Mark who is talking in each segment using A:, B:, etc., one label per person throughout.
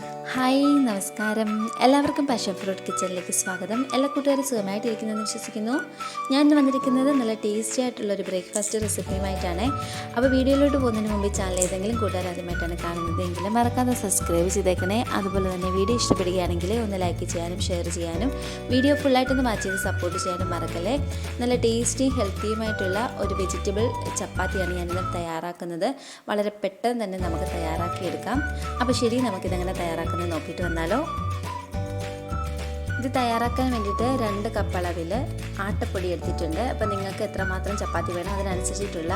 A: Hi നമസ്കാരം. എല്ലാവർക്കും passion fruit കിച്ചണിലേക്ക് സ്വാഗതം. എല്ലാ കൂട്ടുകാരും സുഖമായിട്ടിരിക്കുന്നതെന്ന് വിശ്വസിക്കുന്നു. ഞാൻ ഇന്ന് വന്നിരിക്കുന്നത് നല്ല ടേസ്റ്റി ആയിട്ടുള്ള ഒരു ബ്രേക്ക്ഫാസ്റ്റ് റെസിപ്പിയുമായിട്ടാണ് അപ്പോൾ വീഡിയോയിലോട്ട് പോകുന്നതിന് മുമ്പ് ചാനൽ ഏതെങ്കിലും കൂട്ടുകാർ ആദ്യമായിട്ടാണ് കാണുന്നതെങ്കിൽ മറക്കാതെ സബ്സ്ക്രൈബ് ചെയ്തേക്കണേ. അതുപോലെ തന്നെ വീഡിയോ ഇഷ്ടപ്പെടുകയാണെങ്കിൽ ഒന്ന് ലൈക്ക് ചെയ്യാനും ഷെയർ ചെയ്യാനും വീഡിയോ ഫുള്ളായിട്ടൊന്ന് വാച്ച് ചെയ്ത് സപ്പോർട്ട് ചെയ്യാനും മറക്കല്ലേ? നല്ല ടേസ്റ്റിയും ഹെൽത്തിയുമായിട്ടുള്ള ഒരു വെജിറ്റബിൾ ചപ്പാത്തിയാണ് ഞാനിന്ന് തയ്യാറാക്കുന്നത്. വളരെ പെട്ടെന്ന് തന്നെ നമുക്ക് തയ്യാറാക്കിയെടുക്കാം. അപ്പോൾ ശരി നമുക്കിതെങ്ങനെ തയ്യാറാക്കുന്നത് നോക്കിയിട്ട് വന്നാലോ? ഇത് തയ്യാറാക്കാൻ വേണ്ടിയിട്ട് രണ്ട് കപ്പ് അളവിൽ ആട്ടപ്പൊടി എടുത്തിട്ടുണ്ട്. അപ്പോൾ നിങ്ങൾക്ക് എത്രമാത്രം ചപ്പാത്തി വേണം അതിനനുസരിച്ചിട്ടുള്ള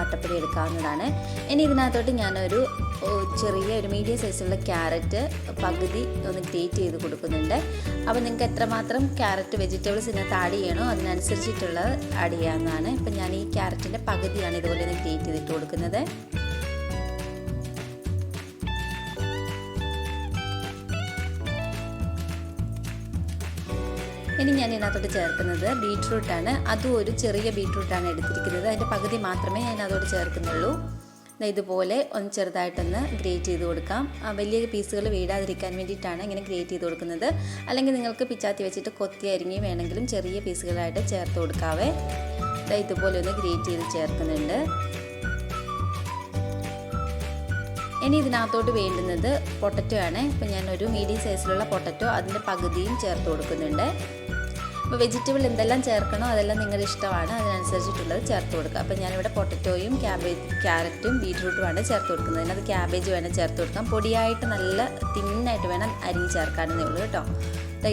A: ആട്ടപ്പൊടി എടുക്കാവുന്നതാണ്. ഇനി ഇതിനകത്തോട്ട് ഞാനൊരു ചെറിയ ഒരു മീഡിയം സൈസുള്ള ക്യാരറ്റ് പകുതി ഒന്ന് ഗ്രേറ്റ് ചെയ്ത് കൊടുക്കുന്നുണ്ട്. അപ്പോൾ നിങ്ങൾക്ക് എത്രമാത്രം ക്യാരറ്റ് വെജിറ്റബിൾസ് ഇതിനകത്ത് ആഡ് ചെയ്യണോ അതിനനുസരിച്ചിട്ടുള്ളത് ആഡ് ചെയ്യാവുന്നതാണ്. ഇപ്പം ഞാൻ ഈ ക്യാരറ്റിന്റെ പകുതിയാണ് ഇതുപോലെ ഒന്ന് ഗ്രേറ്റ് ചെയ്തിട്ട് കൊടുക്കുന്നത്. ഇനി ഞാൻ ഇതിനകത്തോട്ട് ചേർക്കുന്നത് ബീട്രൂട്ടാണ്. അതും ഒരു ചെറിയ ബീട്രൂട്ടാണ് എടുത്തിരിക്കുന്നത്. അതിന്റെ പകുതി മാത്രമേ ഞാൻ അതോട് ചേർക്കുന്നുള്ളൂ. ഇതുപോലെ ഒന്ന് ചെറുതായിട്ടൊന്ന് ഗ്രേറ്റ് ചെയ്ത് കൊടുക്കാം. വലിയ പീസുകൾ വീടാതിരിക്കാൻ വേണ്ടിയിട്ടാണ് ഇങ്ങനെ ഗ്രേറ്റ് ചെയ്ത് കൊടുക്കുന്നത്. അല്ലെങ്കിൽ നിങ്ങൾക്ക് പിച്ചാത്തി വെച്ചിട്ട് കൊത്തി അരിഞ്ഞ് വേണമെങ്കിലും ചെറിയ പീസുകളായിട്ട് ചേർത്ത് കൊടുക്കാവേ. ഇതുപോലെ ഒന്ന് ഗ്രേറ്റ് ചെയ്ത് ചേർക്കുന്നുണ്ട്. ഇനി ഇതിനകത്തോട്ട് വേണ്ടുന്നത് പൊട്ടറ്റോ ആണ്. ഇപ്പം ഞാൻ ഒരു മീഡിയം സൈസിലുള്ള പൊട്ടറ്റോ അതിന്റെ പകുതിയും ചേർത്ത് കൊടുക്കുന്നുണ്ട്. അപ്പോൾ വെജിറ്റബിൾ എന്തെല്ലാം ചേർക്കണോ അതെല്ലാം നിങ്ങളുടെ ഇഷ്ടമാണ്. അതിനനുസരിച്ചിട്ടുള്ളത് ചേർത്ത് കൊടുക്കുക അപ്പോൾ ഞാനിവിടെ പൊട്ടറ്റോയും ക്യാബേജ് ക്യാരറ്റും ബീട്രൂട്ടുമാണ് ചേർത്ത് കൊടുക്കുന്നത്. അതിനകത്ത് ക്യാബേജ് വേണം ചേർത്ത് കൊടുക്കാം. പൊടിയായിട്ട് നല്ല തിന്നായിട്ട് വേണം അരിഞ്ഞ് ചേർക്കാനെന്നേ ഉള്ളൂ കേട്ടോ.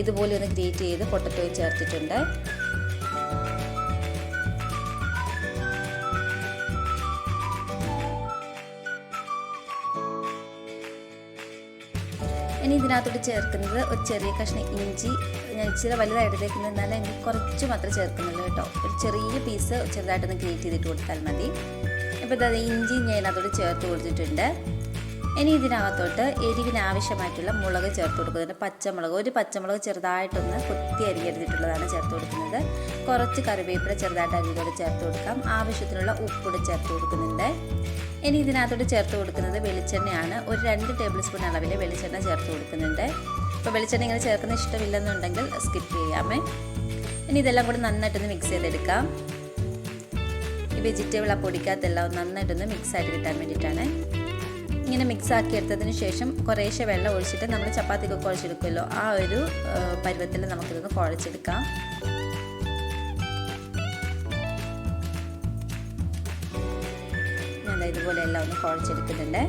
A: ഇതുപോലെ ഒന്ന് ഗ്രേറ്റ് ചെയ്ത് പൊട്ടറ്റോയും ചേർത്തിട്ടുണ്ട്. ഇതിനകത്തോട്ട് ചേർക്കുന്നത് ഒരു ചെറിയ കഷ്ണം ഇഞ്ചി ഞാൻ ഇച്ചിരി വലുതായിട്ട് എടുത്തേക്കുന്നത് എന്നാലും എനിക്ക് കുറച്ച് മാത്രം ചേർക്കുന്നുള്ളൂ കേട്ടോ. ഒരു ചെറിയ പീസ് ചെറുതായിട്ടൊന്ന് ഗ്രേറ്റ് ചെയ്തിട്ട് കൊടുത്താൽ മതി. അപ്പോൾ ഇത് ഇഞ്ചി ഞാൻ അതിനകത്തോട് ചേർത്ത് കൊടുത്തിട്ടുണ്ട്. ഇനി ഇതിനകത്തോട്ട് എരിവിന് ആവശ്യമായിട്ടുള്ള മുളക് ചേർത്ത് കൊടുക്കുന്നുണ്ട് പച്ചമുളക് ഒരു പച്ചമുളക് ചെറുതായിട്ടൊന്ന് കുത്തി അരിഞ്ഞെടുത്തിട്ടുള്ളതാണ് ചേർത്ത് കൊടുക്കുന്നത്. കുറച്ച് കറിവേപ്പില ചെറുതായിട്ട് അരിഞ്ഞതോടെ ചേർത്ത് കൊടുക്കാം. ആവശ്യത്തിനുള്ള ഉപ്പൂടെ ചേർത്ത് കൊടുക്കുന്നുണ്ട്. ഇനി ഇതിനകത്തോട്ട് ചേർത്ത് കൊടുക്കുന്നത് വെളിച്ചെണ്ണയാണ്. ഒരു രണ്ട് ടേബിൾ സ്പൂൺ അളവിൽ വെളിച്ചെണ്ണ ചേർത്ത് കൊടുക്കുന്നുണ്ട്. ഇപ്പോൾ വെളിച്ചെണ്ണ ഇങ്ങനെ ചേർക്കുന്ന ഇഷ്ടമില്ലെന്നുണ്ടെങ്കിൽ സ്കിപ്പ് ചെയ്യാമേ. ഇനി ഇതെല്ലാം കൂടി നന്നായിട്ടൊന്ന് മിക്സ് ചെയ്തെടുക്കാം. ഈ വെജിറ്റബിൾ ആ പൊടിക്കാത്തെല്ലാം നന്നായിട്ടൊന്ന് മിക്സ് ആയിട്ട് കിട്ടാൻ വേണ്ടിയിട്ടാണ്. ഇങ്ങനെ മിക്സ് ആക്കി എടുത്തതിന് ശേഷം കുറേശ്ശെ വെള്ളം ഒഴിച്ചിട്ട് നമ്മൾ ചപ്പാത്തിക്ക് കുഴച്ചെടുക്കുമല്ലോ. ആ ഒരു പരുവത്തിൽ നമുക്കിതൊന്ന് കുഴച്ചെടുക്കാം. ഞാൻ ഇതുപോലെ എല്ലാം ഒന്ന് കുഴച്ചെടുക്കുന്നുണ്ട്.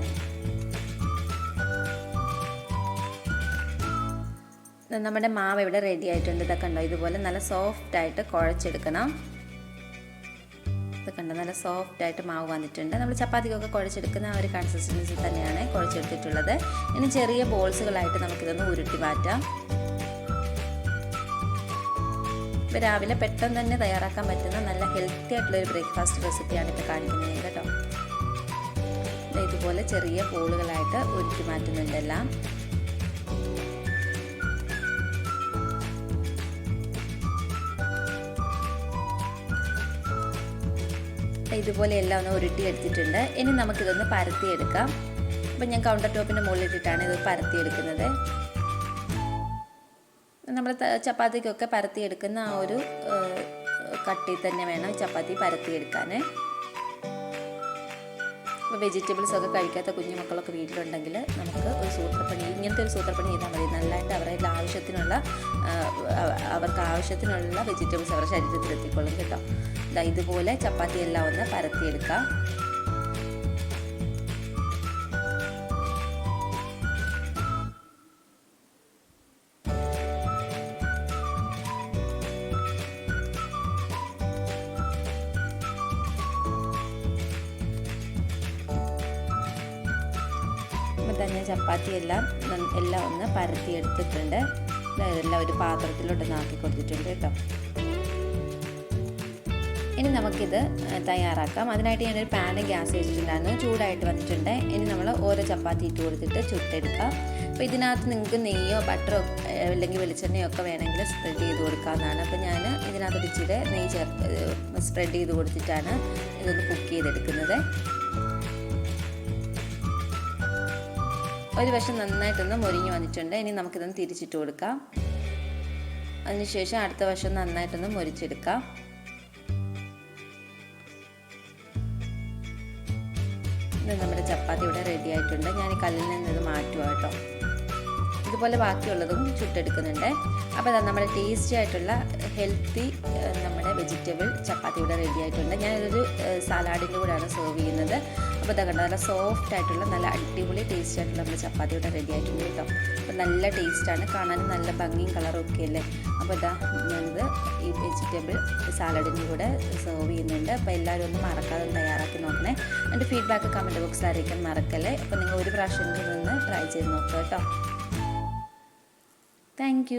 A: നമ്മുടെ മാവ് ഇവിടെ റെഡി ആയിട്ടുണ്ട്. ഇതൊക്കെ ഉണ്ടോ ഇതുപോലെ നല്ല സോഫ്റ്റ് ആയിട്ട് കുഴച്ചെടുക്കണം. ഇത് കണ്ടോ നല്ല സോഫ്റ്റ് ആയിട്ട് മാവ് വന്നിട്ടുണ്ട്. നമ്മൾ ചപ്പാത്തിക്കൊക്കെ കുഴച്ചെടുക്കുന്ന ആ ഒരു കൺസിസ്റ്റൻസി തന്നെയാണ് കുഴച്ചെടുത്തിട്ടുള്ളത്. ഇനി ചെറിയ ബോൾസുകളായിട്ട് നമുക്കിതൊന്ന് ഉരുട്ടി മാറ്റാം. ഇപ്പോൾ രാവിലെ പെട്ടെന്ന് തന്നെ തയ്യാറാക്കാൻ പറ്റുന്ന നല്ല ഹെൽത്തി ആയിട്ടുള്ള ഒരു ബ്രേക്ക്ഫാസ്റ്റ് റെസിപ്പിയാണ് ഇപ്പോൾ കാണിക്കുന്നത് കേട്ടോ. ഇതുപോലെ ചെറിയ ബോളുകളായിട്ട് ഉരുട്ടി മാറ്റുന്നുണ്ട് ഇതുപോലെ എല്ലാം ഒന്ന് ഉരുട്ടി എടുത്തിട്ടുണ്ട് ഇനി നമുക്കിതൊന്ന് പരത്തിയെടുക്കാം. അപ്പം ഞാൻ കൗണ്ടർ ടോപ്പിന്റെ മുകളിലിട്ടിട്ടാണ് ഇത് പരത്തിയെടുക്കുന്നത്. നമ്മൾ ചപ്പാത്തിക്കൊക്കെ പരത്തിയെടുക്കുന്ന ആ ഒരു കട്ടി തന്നെ വേണം ചപ്പാത്തി പരത്തിയെടുക്കാൻ ഇപ്പോൾ വെജിറ്റബിൾസ് ഒക്കെ കഴിക്കാത്ത കുഞ്ഞു മക്കളൊക്കെ വീട്ടിലുണ്ടെങ്കിൽ നമുക്ക് ഒരു സൂത്രപ്പണി ഇങ്ങനത്തെ ഒരു സൂത്രപ്പണി ചെയ്താൽ മതി. നല്ലതായിട്ട് അവരുടെ ആവശ്യത്തിനുള്ള അവർക്ക് ആവശ്യത്തിനുള്ള വെജിറ്റബിൾസ് അവരുടെ ശരീരത്തിൽ എത്തിക്കൊള്ളും കേട്ടോ ഇതുപോലെ ചപ്പാത്തി എല്ലാം ഒന്ന് പരത്തിയെടുക്കാം. തന്നെ ചപ്പാത്തി എല്ലാം എല്ലാം ഒന്ന് പരത്തി എടുത്തിട്ടുണ്ട്. ഇതെല്ലാം ഒരു പാത്രത്തിലോട്ട് നാക്കി കൊടുത്തിട്ടുണ്ട് കേട്ടോ. ഇനി നമുക്കിത് തയ്യാറാക്കാം. അതിനായിട്ട് ഞാനൊരു പാന് ഗ്യാസ് വെച്ചിട്ടുണ്ടായിരുന്നു. ചൂടായിട്ട് വന്നിട്ടുണ്ട്. ഇനി നമ്മൾ ഓരോ ചപ്പാത്തി ഇട്ട് കൊടുത്തിട്ട് ചുട്ടെടുക്കാം. അപ്പോൾ ഇതിനകത്ത് നിങ്ങൾക്ക് നെയ്യോ ബട്ടറോ അല്ലെങ്കിൽ വെളിച്ചെണ്ണയോ ഒക്കെ വേണമെങ്കിൽ സ്പ്രെഡ് ചെയ്ത് കൊടുക്കാവുന്നതാണ്. അപ്പോൾ ഞാൻ ഇതിനകത്ത് ഇച്ചിരി നെയ്യ് ചേർത്ത് സ്പ്രെഡ് ചെയ്ത് കൊടുത്തിട്ടാണ് ഇതൊന്ന് കുക്ക് ചെയ്തെടുക്കുന്നത്. ഒരു വശം നന്നായിട്ടൊന്ന് മൊരിഞ്ഞ് വന്നിട്ടുണ്ട്. ഇനി നമുക്കിതൊന്ന് തിരിച്ചിട്ട് കൊടുക്കാം. അതിനുശേഷം അടുത്ത വശം നന്നായിട്ടൊന്ന് മൊരിച്ചെടുക്കാം. നമ്മുടെ ചപ്പാത്തി ഇവിടെ റെഡി ആയിട്ടുണ്ട്. ഞാൻ ഈ കല്ലിൽ നിന്ന് ഇത് മാറ്റുക കേട്ടോ. ഇതുപോലെ ബാക്കിയുള്ളതും ചുട്ടെടുക്കുന്നുണ്ട്. അപ്പോൾ അതാ നമ്മുടെ ടേസ്റ്റി ആയിട്ടുള്ള ഹെൽത്തി നമ്മുടെ വെജിറ്റബിൾ ചപ്പാത്തി ഇവിടെ റെഡി ആയിട്ടുണ്ട്. ഞാനിതൊരു സലാഡിന്റെ കൂടെയാണ് സെർവ് ചെയ്യുന്നത്. അപ്പോൾ ഇതാ കണ്ടോ നല്ല സോഫ്റ്റ് ആയിട്ടുള്ള നല്ല അടിപൊളി ടേസ്റ്റ് ആയിട്ടുള്ള നമ്മുടെ ചപ്പാത്തി ഇവിടെ റെഡി ആയിട്ടുണ്ട് കേട്ടോ. അപ്പോൾ നല്ല ടേസ്റ്റാണ് കാണാനും നല്ല ഭംഗിയും കളറും ഒക്കെ അല്ലേ? അപ്പോൾ ഇതാ ഞാനിത് ഈ വെജിറ്റബിൾ സാലഡിന്റെ കൂടെ സെർവ് ചെയ്യുന്നുണ്ട്. അപ്പോൾ എല്ലാവരും ഒന്ന് മറക്കാതെ തയ്യാറാക്കി നോക്കണേ. എന്റെ ഫീഡ്ബാക്ക് കമന്റ് ബോക്സിൽ അറിയിക്കാൻ മറക്കല്ലേ? അപ്പോൾ നിങ്ങൾ ഒരു പ്രാവശ്യം നിന്ന് ട്രൈ ചെയ്ത് നോക്കുക കേട്ടോ. താങ്ക്